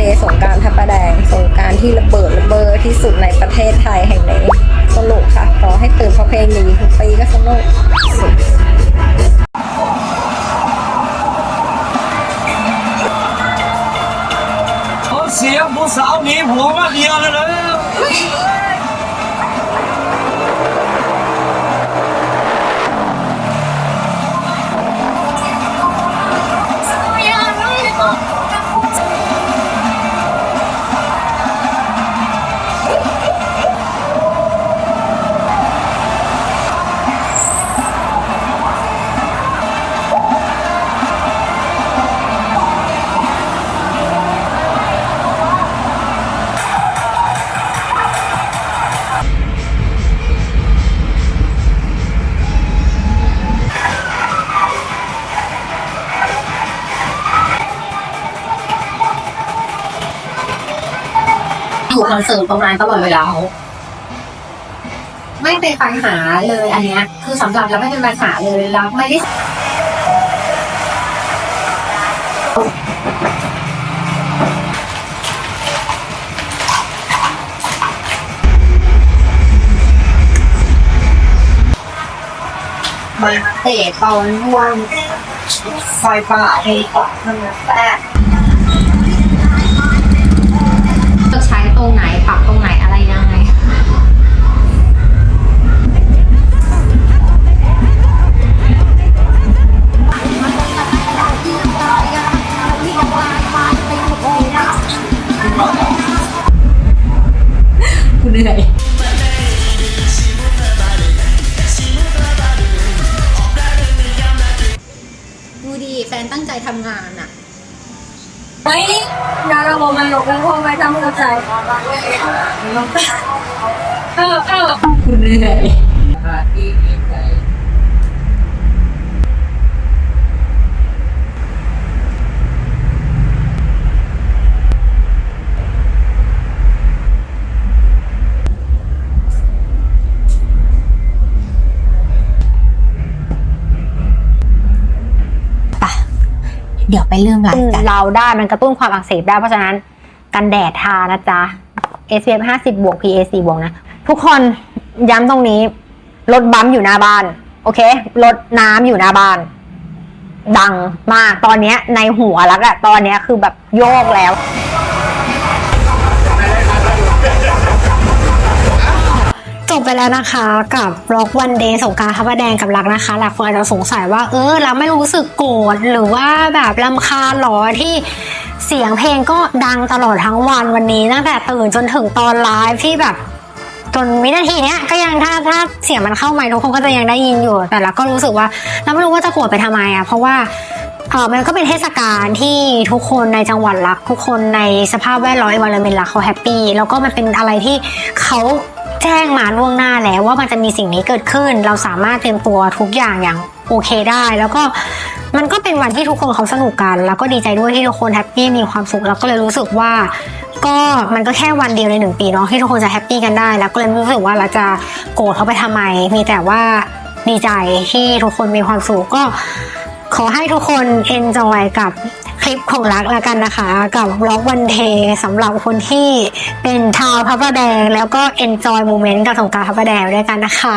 เดย์สงกรารทับประแดง สงกรารที่ระเบิดระเบ้อที่สุดในประเทศไทยแห่งนี้สนุกค่ะขอให้ตื่นเพราะเพลงนี้ทุกปีก็สนุกสุดเขาเสียผู้สาวหนีผัวมาเดียวเลย อยู่คอนเสิร์ตตรงนั้นตลอดเวลาไม่เป็นปัญหาเลยอันเนี้ย คือสำหรับเราไม่เป็นปัญหาเลยเราไม่ได้มาเตะตอนร่วงไฟป่าในเกาะนั่นแหละแต่จะ คุณเหนื่อยดูดีแฟนตั้งใจทำงานอะเฮ้ยงานระบบมันหลบกันพอไปทำเข้าใจเออเออคุณเหนื่อย เดี๋ยวไปเริ่มไลฟ์กันเราได้มันกระตุ้นความอักเสบได้เพราะฉะนั้นกันแดดทานะจ๊ะ SPF 50 บวก PA 4บวกนะ ทุกคนย้ำตรงนี้รถบัมอยู่หน้าบ้าน โอเครถน้ำอยู่หน้าบ้าน ดังมากตอนนี้ในหัวลักอะตอนนี้คือแบบโยกแล้ว จบไปแล้วนะคะกับบล็อกวันเดย์สงการพระประแดงกับรักนะคะหลายคนอาจจะสงสัยว่าเออเราไม่รู้สึกโกรธหรือว่าแบบลำคาญหรอที่เสียงเพลงก็ดังตลอดทั้งวันวันนี้ตั้งแต่ตื่นจนถึงตอนไลฟ์ที่แบบจนวินาทีเนี้ยก็ยังถ้าถ้าเสียงมันเข้าไมค์ทุกคนก็จะยังได้ยินอยู่ แต่เราก็รู้สึกว่าเราไม่รู้ว่าจะโกรธไปทำไมอะเพราะว่าเออมันก็เป็นเทศกาลที่ทุกคนในจังหวัดรัก ทุกคนในสภาพแวดล้อม environment รักเขาแฮปปี้แล้วก็มันเป็นอะไรที่เขา แจ้งมาล่วงหน้าแล้วว่ามันจะมีสิ่งนี้เกิดขึ้น เราสามารถเตรียมตัวทุกอย่างอย่างโอเคได้ แล้วก็มันก็เป็นวันที่ทุกคนเขาสนุกกัน แล้วก็ดีใจด้วยที่ทุกคนแฮปปี้มีความสุขแล้วก็เลยรู้สึกว่า ก็มันก็แค่วันเดียวในหนึ่งปีเนาะที่ทุกคนจะแฮปปี้กันได้ แล้วก็เลยรู้สึกว่าเราจะโกรธเขาไปทำไม มีแต่ว่าดีใจที่ทุกคนมีความสุขก็ขอให้ทุกคน enjoy กับ ลิปของรักแล้วกันนะคะ กับล็อกวันเทะสำหรับคนที่เป็นชาวพระประแดง แล้วก็เอนจอยโมเมนต์กับสงกรารพระประแดงด้วยกันนะคะ